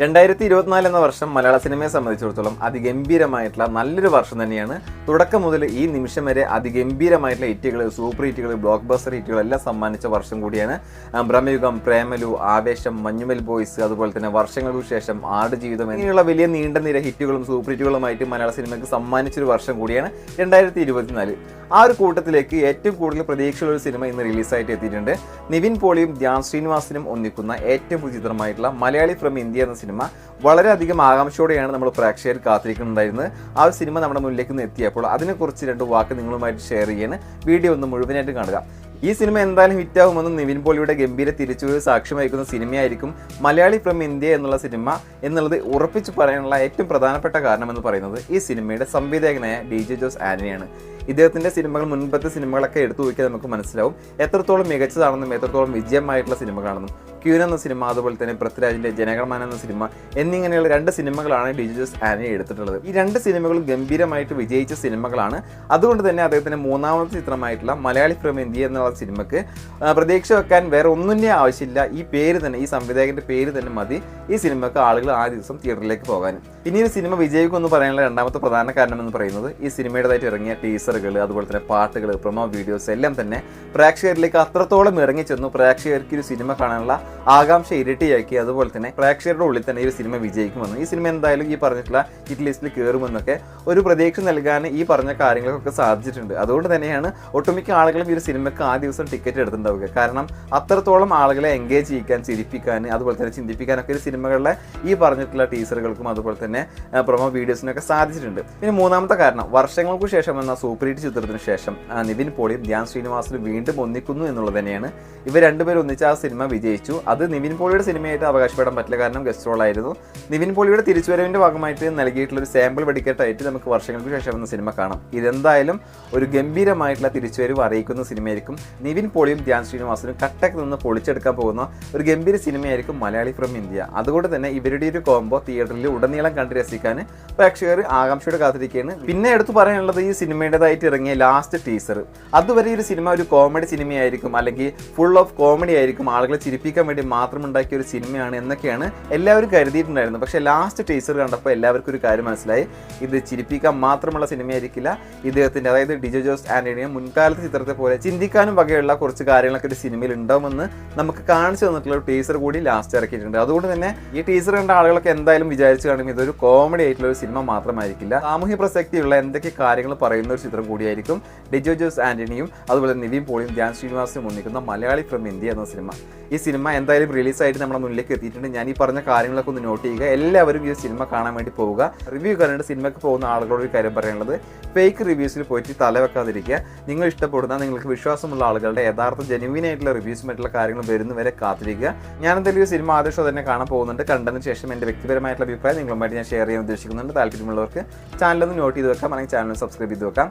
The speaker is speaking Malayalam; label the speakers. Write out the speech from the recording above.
Speaker 1: രണ്ടായിരത്തി ഇരുപത്തിനാല് എന്ന വർഷം മലയാള സിനിമയെ സംബന്ധിച്ചിടത്തോളം അതിഗംഭീരമായിട്ടുള്ള നല്ലൊരു വർഷം തന്നെയാണ്. തുടക്കം മുതൽ ഈ നിമിഷം വരെ അതിഗംഭീരമായിട്ടുള്ള ഹിറ്റുകൾ സൂപ്പർ ഹിറ്റുകൾ ബ്ലോക്ക് ബസ്റ്റർ ഹിറ്റുകൾ എല്ലാം സമ്മാനിച്ച വർഷം കൂടിയാണ്. ബ്രഹ്മയുഗം പ്രേമലു ആവേശം മഞ്ഞുമൽ ബോയ്സ് അതുപോലെ തന്നെ വർഷങ്ങൾക്ക് ശേഷം ആട് ജീവിതം എന്നിങ്ങനെയുള്ള വലിയ നീണ്ട നിര ഹിറ്റുകളും സൂപ്പർ ഹിറ്റുകളുമായിട്ട് മലയാള സിനിമയ്ക്ക് സമ്മാനിച്ചൊരു വർഷം കൂടിയാണ് രണ്ടായിരത്തി ഇരുപത്തിനാല് ആ ഒരു കൂട്ടത്തിലേക്ക് ഏറ്റവും കൂടുതൽ പ്രതീക്ഷയുള്ള ഒരു സിനിമ ഇന്ന് റിലീസായിട്ട് എത്തിയിട്ടുണ്ട്. നിവിൻ പോളിയും ധ്യാൻ ശ്രീനിവാസനും ഒന്നിക്കുന്ന ഏറ്റവും ചിത്രമായിട്ടുള്ള മലയാളി ഫ്രം ഇന്ത്യ എന്ന സിനിമ വളരെയധികം ആകാംക്ഷയോടെയാണ് നമ്മൾ പ്രേക്ഷകർ കാത്തിരിക്കുന്നുണ്ടായിരുന്നത്. ആ ഒരു സിനിമ നമ്മുടെ മുന്നിലേക്ക് നിന്ന് എത്തിയപ്പോൾ അതിനെക്കുറിച്ച് രണ്ട് വാക്ക് നിങ്ങളുമായിട്ട് ഷെയർ ചെയ്യാൻ വീഡിയോ ഒന്ന് മുഴുവനായിട്ട് കാണുക. ഈ സിനിമ എന്തായാലും ഹിറ്റാകുമെന്നും നിവിൻ പോളിയുടെ ഗംഭീര തിരിച്ചുവരവ് സാക്ഷ്യം വഹിക്കുന്ന സിനിമയായിരിക്കും മലയാളി ഫ്രം ഇന്ത്യ എന്നുള്ള സിനിമ എന്നുള്ളത് ഉറപ്പിച്ചു പറയാനുള്ള ഏറ്റവും പ്രധാനപ്പെട്ട കാരണമെന്ന് പറയുന്നത് ഈ സിനിമയുടെ സംവിധായകനായ ഡി ജെ ജോസ് ആന്റണിയാണ്. ഇദ്ദേഹത്തിന്റെ സിനിമകൾ മുൻപത്തെ സിനിമകളൊക്കെ എടുത്തു നോക്കിയാൽ നമുക്ക് മനസ്സിലാവും. എത്രത്തോളം മികച്ചതാണെന്നും എത്രത്തോളം വിജയമായിട്ടുള്ള സിനിമകളാണെന്നും. ക്യൂൻ എന്ന സിനിമ അതുപോലെ തന്നെ പൃഥ്വിരാജിന്റെ ജനകർമാൻ എന്ന സിനിമ എന്നിങ്ങനെയുള്ള രണ്ട് സിനിമകളാണ് ഡിജിജസ് ആനി എടുത്തിട്ടുള്ളത്. ഈ രണ്ട് സിനിമകളും ഗംഭീരമായിട്ട് വിജയിച്ച സിനിമകളാണ്. അതുകൊണ്ട് തന്നെ അദ്ദേഹത്തിന്റെ മൂന്നാമത്തെ ചിത്രമായിട്ടുള്ള മലയാളി ഫ്രം ഇന്ത്യ എന്നുള്ള സിനിമയ്ക്ക് പ്രതീക്ഷ വെക്കാൻ വേറെ ഒന്നിന്റെ ആവശ്യമില്ല. ഈ പേര് തന്നെ ഈ സംവിധായകന്റെ പേര് തന്നെ മതി ഈ സിനിമക്ക് ആളുകൾ ആ ദിവസം തിയേറ്ററിലേക്ക് പോകാൻ. പിന്നീട് സിനിമ വിജയിക്കുമെന്ന് പറയാനുള്ള രണ്ടാമത്തെ പ്രധാന കാരണം എന്ന് പറയുന്നത് ഈ സിനിമയുടേതായിട്ട് ഇറങ്ങിയ ടീസറുകൾ അതുപോലെ തന്നെ പാട്ടുകൾ പ്രൊമോ വീഡിയോസ് എല്ലാം തന്നെ പ്രേക്ഷകരിലേക്ക് അത്രത്തോളം ഇറങ്ങിച്ചെന്നു പ്രേക്ഷകർക്ക് ഒരു സിനിമ കാണാനുള്ള ആകാംക്ഷ ഇരട്ടിയാക്കി അതുപോലെ തന്നെ പ്രേക്ഷകരുടെ ഉള്ളിൽ തന്നെ ഈ സിനിമ വിജയിക്കുമെന്ന്. ഈ സിനിമ എന്തായാലും ഈ പറഞ്ഞിട്ടുള്ള ഹിറ്റ് ലിസ്റ്റിൽ കയറുമെന്നൊക്കെ ഒരു പ്രതീക്ഷ നൽകാൻ ഈ പറഞ്ഞ കാര്യങ്ങൾക്കൊക്കെ സാധിച്ചിട്ടുണ്ട്. അതുകൊണ്ട് തന്നെയാണ് ഒട്ടുമിക്ക ആളുകളും ഈ ഒരു സിനിമയ്ക്ക് ആ ദിവസം ടിക്കറ്റ് എടുത്തിട്ടുണ്ടാവുക. കാരണം അത്രത്തോളം ആളുകളെ എൻഗേജ് ചെയ്യിക്കാൻ ചിരിപ്പിക്കാൻ അതുപോലെ തന്നെ ചിന്തിപ്പിക്കാനൊക്കെ ഒരു സിനിമകളിലെ ഈ പറഞ്ഞിട്ടുള്ള ടീച്ചറുകൾക്കും അതുപോലെ തന്നെ പ്രൊമോ വീഡിയോസിനൊക്കെ സാധിച്ചിട്ടുണ്ട്. പിന്നെ മൂന്നാമത്തെ കാരണം വർഷങ്ങൾക്ക് ശേഷം എന്ന സൂപ്പർ ഹിറ്റ് ചിത്രത്തിന് ശേഷം നിവിൻ പോളിയും ധ്യാൻ ശ്രീനിവാസനും വീണ്ടും ഒന്നിക്കുന്നു എന്നുള്ളത് തന്നെയാണ്. ഇവർ രണ്ടുപേരും ഒന്നിച്ച് ആ സിനിമ വിജയിച്ചു. അത് നിവിൻ പോളിയുടെ സിനിമയായിട്ട് അവകാശപ്പെടാൻ പറ്റില്ല കാരണം ഗസ്റ്റ് റോൾ ആയിരുന്നു. നിവിൻ പോളിയുടെ തിരിച്ചുവരവിന്റെ ഭാഗമായിട്ട് നൽകിയിട്ടുള്ള ഒരു സാമ്പിൾ വെടിക്കെട്ടായിട്ട് നമുക്ക് വർഷങ്ങൾക്ക് ശേഷം എന്ന സിനിമ കാണാം. ഇതെന്തായാലും ഒരു ഗംഭീരമായിട്ടുള്ള തിരിച്ചുവരവ് അറിയിക്കുന്ന സിനിമയായിരിക്കും. നിവിൻ പോളിയും ധ്യാൻ ശ്രീനിവാസനും കട്ടക്ക് നിന്ന് പൊളിച്ചെടുക്കാൻ പോകുന്ന ഒരു ഗംഭീര സിനിമയായിരിക്കും മലയാളി ഫ്രം ഇന്ത്യ. അതുകൊണ്ട് തന്നെ ഇവരുടെ ഒരു കോംബോ തിയേറ്ററിൽ ഉടനീളം കണ്ട് രസിക്കാൻ പ്രേക്ഷകർ ആകാംക്ഷയോട് കാത്തിരിക്കുകയാണ്. പിന്നെ എടുത്തു പറയാനുള്ളത് ഈ സിനിമയുടേതായിട്ട് ഇറങ്ങിയ ലാസ്റ്റ് ടീസർ അതുവരെ ഒരു സിനിമ ഒരു കോമഡി സിനിമയായിരിക്കും അല്ലെങ്കിൽ ഫുൾ ഓഫ് കോമഡി ആയിരിക്കും ആളുകളെ ചിരിപ്പിക്കാൻ വേണ്ടി മാത്രം ഉണ്ടാക്കിയ ഒരു സിനിമയാണ് എന്നൊക്കെയാണ് എല്ലാവരും കരുതിയിട്ടുണ്ടായിരുന്നു പക്ഷേ ലാസ്റ്റ് ടീസർ കണ്ടപ്പോൾ എല്ലാവർക്കും ഒരു കാര്യം മനസ്സിലായി. ഇത് ചിരിപ്പിക്കാൻ മാത്രമുള്ള സിനിമയായിരിക്കില്ല. ഇദ്ദേഹത്തിന്റെ അതായത് ഡിജോ ജോസ് ആന്റണിയെ മുൻകാലത്തെ ചിത്രത്തെ പോലെ ചിന്തിക്കാനും വകയുള്ള കുറച്ച് കാര്യങ്ങളൊക്കെ ഒരു സിനിമയിൽ ഉണ്ടാവുമെന്ന് നമുക്ക് കാണിച്ചു തന്നിട്ടുള്ള ഒരു ടീസർ കൂടി ലാസ്റ്റ് ഇറക്കിയിട്ടുണ്ട്. അതുകൊണ്ട് തന്നെ ഈ ടീസർ കണ്ട ആളുകളൊക്കെ എന്തായാലും വിചാരിച്ചു കാണും ഇതൊരു കോമഡി ആയിട്ടുള്ള ഒരു സിനിമ മാത്രമായിരിക്കില്ല. സാമൂഹ്യ പ്രസക്തിയുള്ള എന്തൊക്കെ കാര്യങ്ങൾ പറയുന്ന ഒരു ചിത്രം കൂടിയായിരിക്കും ഡിജോ ജോസ് ആന്റണിയും അതുപോലെ നിവിൻ പോളിയും ധ്യാൻ ശ്രീനിവാസനും ഒന്നിക്കുന്ന മലയാളി ഫ്രം ഇന്ത്യ എന്ന സിനിമ. ഈ സിനിമ എന്തായാലും റിലീസായിട്ട് നമ്മുടെ മുന്നിലേക്ക് എത്തിയിട്ടുണ്ട്. ഞാൻ ഈ പറഞ്ഞ കാര്യങ്ങളൊക്കെ ഒന്ന് നോട്ട് ചെയ്യുക. എല്ലാവരും ഈ സിനിമ കാണാൻ വേണ്ടി പോവുക. റിവ്യൂ കണ്ടിട്ട് സിനിമയ്ക്ക് പോകുന്ന ആളുകളോട് ഒരു കാര്യം പറയാനുള്ളത്. ഫേക്ക് റിവ്യൂസിൽ പോയിട്ട് തലവെക്കാതിരിക്കുക നിങ്ങൾ ഇഷ്ടപ്പെടുന്ന നിങ്ങൾക്ക് വിശ്വാസമുള്ള ആളുകളുടെ യഥാർത്ഥ ജെനുവിൻ ആയിട്ടുള്ള റിവ്യൂസ് മറ്റുള്ള കാര്യങ്ങൾ വരുന്നവരെ കാത്തിരിക്കുക. ഞാൻ എന്തായാലും ഈ സിനിമ ആദർശം തന്നെ കാണാൻ പോകുന്നുണ്ട്. കണ്ടതിന് ശേഷം എന്റെ വ്യക്തിപരമായിട്ടുള്ള അഭിപ്രായം നിങ്ങളുമായിട്ട് ഞാൻ ഷെയർ ചെയ്യാൻ ഉദ്ദേശിക്കുന്നുണ്ട്. താല്പര്യമുള്ളവർക്ക് ചാനലൊന്ന് നോട്ട് ചെയ്ത് വെക്കാം. അല്ലെങ്കിൽ ചാനൽ സബ്സ്ക്രൈബ് ചെയ്ത് വെക്കാം.